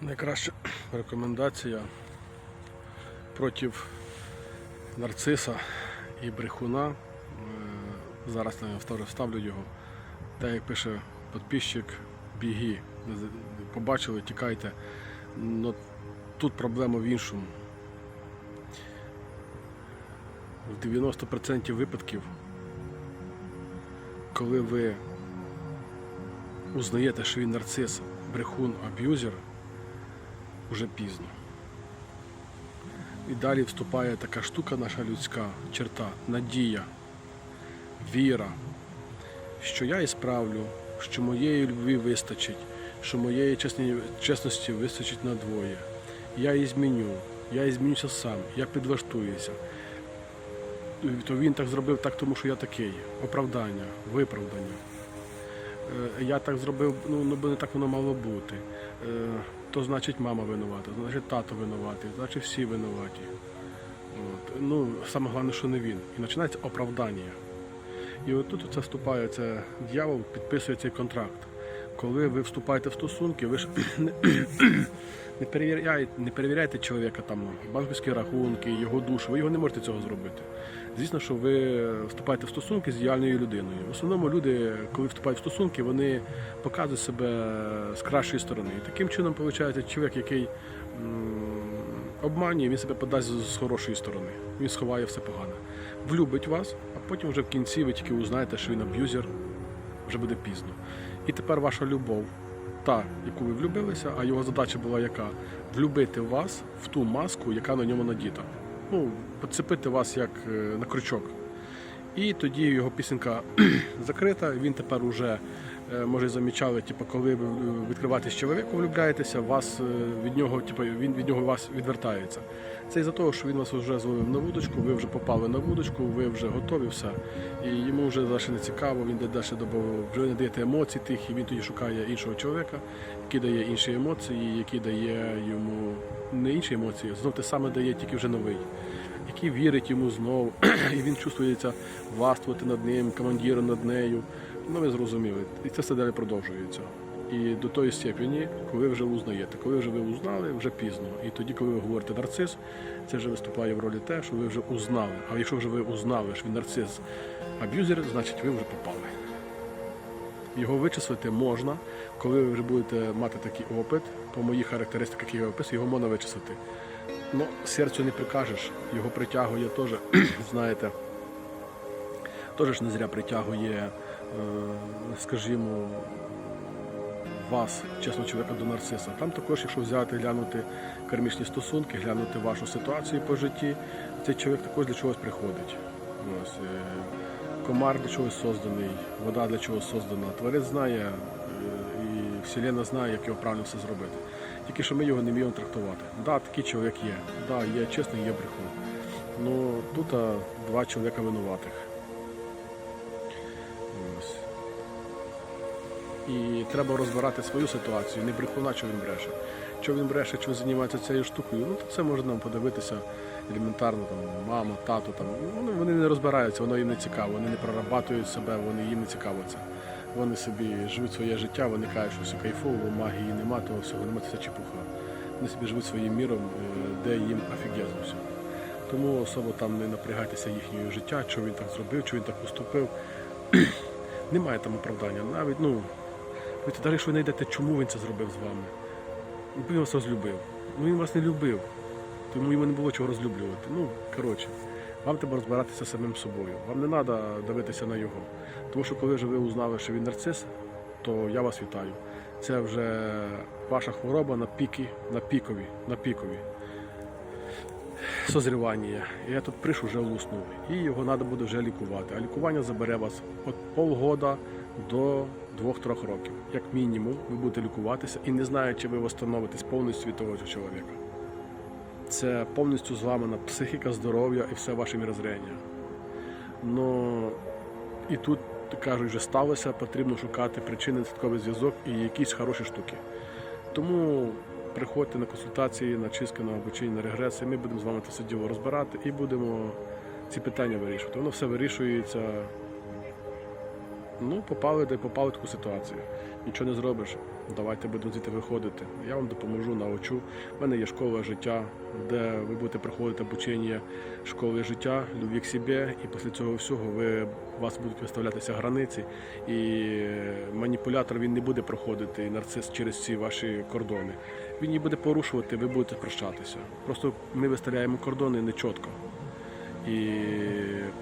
Найкраща рекомендація проти нарциса і брехуна. Е, Зараз я вставлю, його. Так як пише підписчик, біги. Побачили, тікайте. Но тут проблема в іншому. В 90% випадків, коли ви узнаєте, що він нарцис, брехун, аб'юзер, вже пізно. І далі вступає така штука наша людська черта, надія, віра, що я і справлю, що моєї любві вистачить, що моєї чесності вистачить на двоє. Я її зміню, я і змінюся сам, я підлаштуюся. То він так зробив так, тому що я такий. Оправдання, виправдання. Е, Я так зробив, ну, ну не так воно мало бути. То значить мама винувата, значить тато винуватий, значить всі винуваті. От. Ну, саме головне, що не він. І починається оправдання. І отут це вступає, це дьявол підписує цей контракт. Коли ви вступаєте в стосунки, ви ж не, перевіряєте, не перевіряєте чоловіка там банківські рахунки, його душу, ви його не можете цього зробити. Звісно, що ви вступаєте в стосунки з діяльною людиною. В основному люди, коли вступають в стосунки, вони показують себе з кращої сторони. І таким чином, виходить, чоловік, який обманює, він себе подасть з хорошої сторони. Він сховає все погане. Влюбить вас, а потім вже в кінці ви тільки узнаєте, що він аб'юзер, вже буде пізно. І тепер ваша любов, та, яку ви влюбилися, а його задача була яка? Влюбити вас в ту маску, яка на ньому надіта. Ну, Підцепити вас як е, на крючок. І тоді його пісенька закрита. Він тепер уже, може, замічали, типу, коли ви е, відкриваєтесь з чоловіком, влюбляєтеся, вас е, від нього, типу, він від нього вас відвертається. Це із-за того, що він вас вже зловив на вудочку, ви вже попали на вудочку, ви вже готові, все. І йому вже далі не цікаво, він далі вже не даєте емоцій тих, і він тоді шукає іншого чоловіка, який дає інші емоції, який дає йому не інші емоції, знов те саме дає, тільки вже новий який вірить йому знову, і він чувствується властвувати над ним, командиром над нею. Ну, ви зрозуміли. І це все далі продовжується. І до тої степені, коли вже узнаєте, коли вже ви узнали, вже пізно. І тоді, коли ви говорите нарцис, це вже виступає в ролі те, що ви вже узнали. А якщо вже ви узнали, що він нарцис аб'юзер, значить ви вже попали. Його вичислити можна, коли ви вже будете мати такий опит, по моїх характеристиках, які я описую, його можна вичислити. Ну, серцю не прикажеш, його притягує теж, знаєте, теж не зря притягує, е, скажімо, вас, чесно чоловіка, до нарциса. Там також, якщо взяти, глянути кармічні стосунки, глянути вашу ситуацію по житті, цей чоловік також для чогось приходить. Ось, е, комар для чогось созданий, вода для чогось создана. Творець знає е, і Вселена знає, як його правильно все зробити. Тільки що ми його не вміємо трактувати. Да, такий чоловік є. Да, є чесний, є брехун. Ну тут два чоловіка винуватих. Ось. І треба розбирати свою ситуацію, не брехуна, що він бреше. Що він бреше, що займається цією штукою, ну то це можна подивитися елементарно, там, мама, тато, там, вони, вони не розбираються, воно їм не цікаво, вони не прорабатують себе, вони їм не цікаво це. Вони собі живуть своє життя, вони кажуть, що все кайфово, магії нема, того всього нема, це чепуха. Вони собі живуть своїм міром, е, де їм офігезно все. Тому особо там не напрягайтеся їхнього життя, що він так зробив, що він так поступив. Немає там оправдання. Навіть, ну, навіть якщо ви знайдете, чому він це зробив з вами. Він вас розлюбив. Ну він вас не любив, тому йому не було чого розлюблювати. Ну, коротше, вам треба розбиратися самим собою. Вам не треба дивитися на його. Тому що коли вже ви узнали, що він нарцис, то я вас вітаю. Це вже ваша хвороба на піки, на пікові, на пікові. Созрівання. Я тут приш вже луснув. І його треба буде вже лікувати. А лікування забере вас від полгода до 2-3 років. Як мінімум, ви будете лікуватися і не знаю, чи ви встановитесь повністю від того чоловіка. Це повністю зламана психіка, здоров'я і все ваше мірозрення. Ну і тут кажуть, вже сталося, потрібно шукати причини наслідковий зв'язок і якісь хороші штуки. Тому приходьте на консультації, на чистки, на обучення, на регреси. Ми будемо з вами це все діло розбирати і будемо ці питання вирішувати. Воно все вирішується Ну, попали, де попали в таку ситуацію. Нічого не зробиш. Давайте будемо звідти виходити. Я вам допоможу, научу. У мене є школа життя, де ви будете проходити обучення школи життя, любві к себе, і після цього всього ви, вас будуть виставлятися границі, і маніпулятор він не буде проходити і нарцис через ці ваші кордони. Він її буде порушувати, ви будете прощатися. Просто ми виставляємо кордони не чітко. І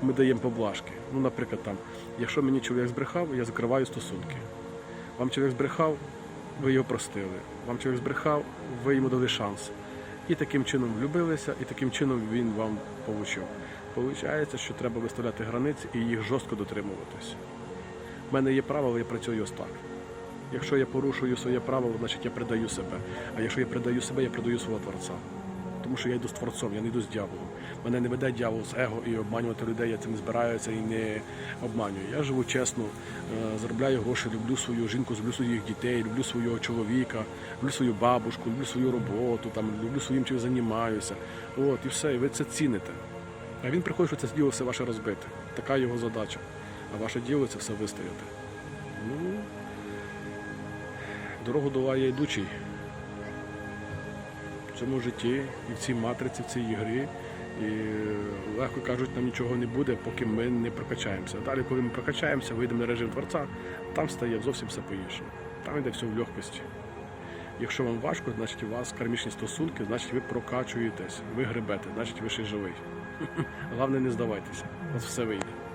ми даємо поблажки. Ну, наприклад, там, якщо мені чоловік збрехав, я закриваю стосунки. Вам чоловік збрехав, ви його простили. Вам чоловік збрехав, ви йому дали шанс. І таким чином влюбилися, і таким чином він вам получив. Получається, що треба виставляти границі і їх жорстко дотримуватись. У мене є правило, я працюю ось так. Якщо я порушую своє правило, значить я предаю себе. А якщо я предаю себе, я предаю свого творця. Тому що я йду з творцом, я не йду з дьяволом. Мене не веде дьявол з его і обманювати людей, я цим збираюся і не обманюю. Я живу чесно, е, заробляю гроші, люблю свою жінку, люблю своїх дітей, люблю свого чоловіка, люблю свою бабушку, люблю свою роботу, там, люблю своїм чим займаюся. От, і все, і ви це ціните. А він приходить, що це діло все ваше розбите. Така його задача. А ваше діло це все вистояти. Ну, дорогу долає йдучий в цьому житті і в цій матриці, в цій ігрі. І легко кажуть, нам нічого не буде, поки ми не прокачаємося. Далі, коли ми прокачаємося, вийдемо на режим творця, там стає зовсім все по-іншому. Там йде все в легкості. Якщо вам важко, значить у вас кармічні стосунки, значить ви прокачуєтесь, ви гребете, значить ви ще живий. Головне, не здавайтеся, у вас все вийде.